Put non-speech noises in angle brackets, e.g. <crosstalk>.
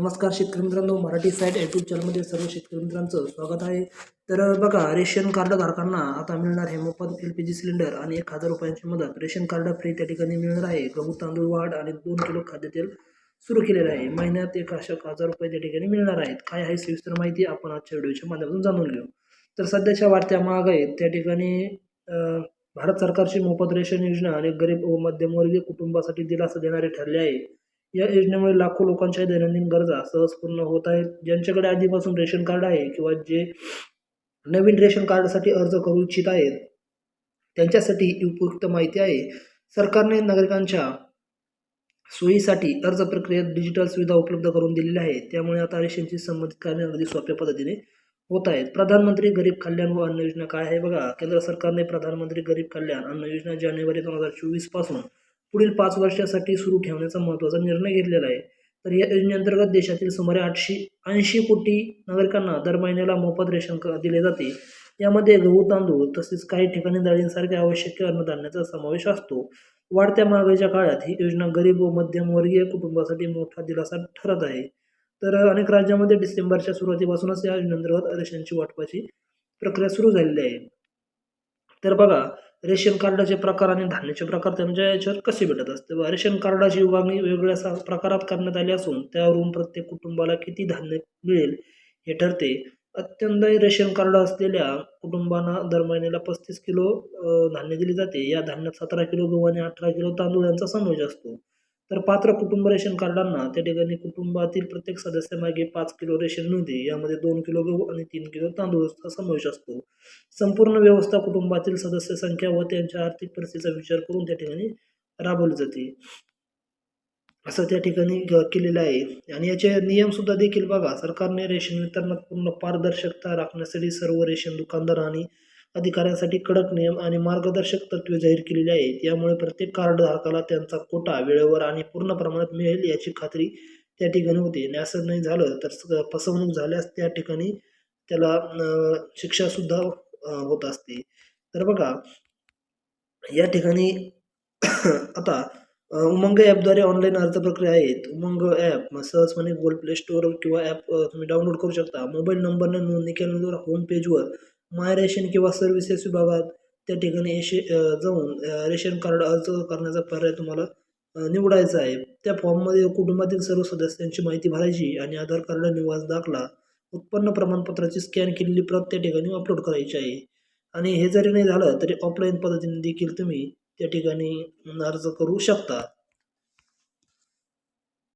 नमस्कार शेतकरी मित्रांनो मराठी साईट यूट्यूब चॅनलमध्ये सर्व शेतकरी मित्रांचं स्वागत आहे. तर बघा रेशन कार्ड धारकांना आता मिळणार आहे मोफत एल पी जी सिलेंडर आणि एक हजार रुपयांची मदत. रेशन कार्ड फ्री त्या ठिकाणी मिळणार आहे. गहू तांदूळ वाढ आणि दोन किलो खाद्यतेल सुरू केलेलं आहे. महिन्यात एक अशा हजार रुपये त्या ठिकाणी मिळणार आहेत. काय आहे सविस्तर माहिती आपण आजच्या व्हिडिओच्या माध्यमातून जाणून घेऊ. तर सध्याच्या वाढत्या महागाईत त्या ठिकाणी भारत सरकारची मोफत रेशन योजना आणि गरीब व मध्यमवर्गीय कुटुंबासाठी दिलासा देणारी ठरली आहे. या योजनेमुळे लाखो लोकांच्या दैनंदिन गरजा सहज पूर्ण होत आहेत. ज्यांच्याकडे आधीपासून रेशन कार्ड आहे किंवा जे नवीन रेशन कार्डसाठी अर्ज करू इच्छित आहेत त्यांच्यासाठी उपयुक्त माहिती आहे. सरकारने नागरिकांच्या सोयीसाठी अर्ज प्रक्रियेत डिजिटल सुविधा उपलब्ध करून दिलेल्या आहेत. त्यामुळे आता रेशनशी संबंधित कार्य अगदी सोप्या पद्धतीने होत आहेत. प्रधानमंत्री गरीब कल्याण व अन्न योजना काय आहे? बघा केंद्र सरकारने प्रधानमंत्री गरीब कल्याण अन्न योजना जानेवारी दोन हजार चोवीसपासून पुढील पाच वर्षासाठी सुरू ठेवण्याचा महत्त्वाचा निर्णय घेतलेला आहे. तर या योजनेअंतर्गत देशातील सुमारे आठशे ऐंशी कोटी नागरिकांना दर महिन्याला मोफत रेशन दिले जाते. यामध्ये गहू तांदूळ तसेच काही ठिकाणी डाळींसारख्या आवश्यक अन्नधान्याचा समावेश असतो. वाढत्या महागाईच्या काळात ही योजना गरीब व मध्यमवर्गीय कुटुंबासाठी मोठा दिलासा ठरत आहे. तर अनेक राज्यामध्ये डिसेंबरच्या सुरुवातीपासूनच या योजनेअंतर्गत रेशनची वाटपाची प्रक्रिया सुरू झालेली आहे. तर बघा रेशन कार्डाचे प्रकार आणि धान्याचे प्रकार त्यांच्या याच्यावर कसे भेटत असते? व रेशन कार्डाची विभागणी वेगवेगळ्या सा- प्रकारात करण्यात आली असून त्यावरून प्रत्येक कुटुंबाला किती धान्य मिळेल हे ठरते. अत्यंत रेशन कार्ड असलेल्या कुटुंबांना दर महिन्याला पस्तीस किलो धान्य दिले जाते. या धान्यात सतरा किलो गहू आणि अठरा किलो तांदूळ यांचा समावेश असतो. तर पात्र कुटुंब रेशन कार्डांना त्या ठिकाणी कुटुंबातील प्रत्येक सदस्यामागे पाच किलो रेशन मिळते यामध्ये दोन किलो गहू आणि तीन किलो तांदूळचा समावेश असतो. संपूर्ण व्यवस्था कुटुंबातील सदस्य संख्या व त्यांच्या आर्थिक परिस्थितीचा विचार करून त्या ठिकाणी राबवली जाते. असं त्या ठिकाणी केलेलं आहे. आणि याचे नियमसुद्धा देखील बघा. सरकारने रेशन वितरणात पूर्ण पारदर्शकता राखण्यासाठी सर्व रेशन दुकानदार आणि अधिकाऱ्यांसाठी कडक नियम आणि मार्गदर्शक तत्त्वे जाहीर केलेली आहेत. यामुळे प्रत्येक कार्डधारकाला त्यांचा कोटा वेळेवर आणि पूर्ण प्रमाणात मिळेल याची खात्री त्या ठिकाणी होते. आणि असं नाही झालं तर फसवणूक झाल्यास त्या ठिकाणी त्याला शिक्षासुद्धा होत असते. तर बघा या ठिकाणी <coughs> आता उमंग ॲपद्वारे ऑनलाईन अर्ज प्रक्रिया आहेत. उमंग ॲप सहजपणे गुगल प्ले स्टोअर किंवा ॲप तुम्ही डाउनलोड करू शकता. मोबाईल नंबरने नोंदणी केल्यानंतर होम पेजवर माय रेशन किंवा सर्व्हिसेस विभागात त्या ठिकाणी एशे जाऊन रेशन कार्ड अर्ज करण्याचा पर्याय तुम्हाला निवडायचा आहे. त्या फॉर्ममध्ये कुटुंबातील सर्व सदस्यांची माहिती भरायची आणि आधार कार्ड निवास दाखला उत्पन्न प्रमाणपत्राची स्कॅन केलेली प्रत त्या ठिकाणी अपलोड करायची आहे. आणि हे जरी नाही झालं तरी ऑफलाईन पद्धतीने देखील तुम्ही त्या ठिकाणी अर्ज करू शकता.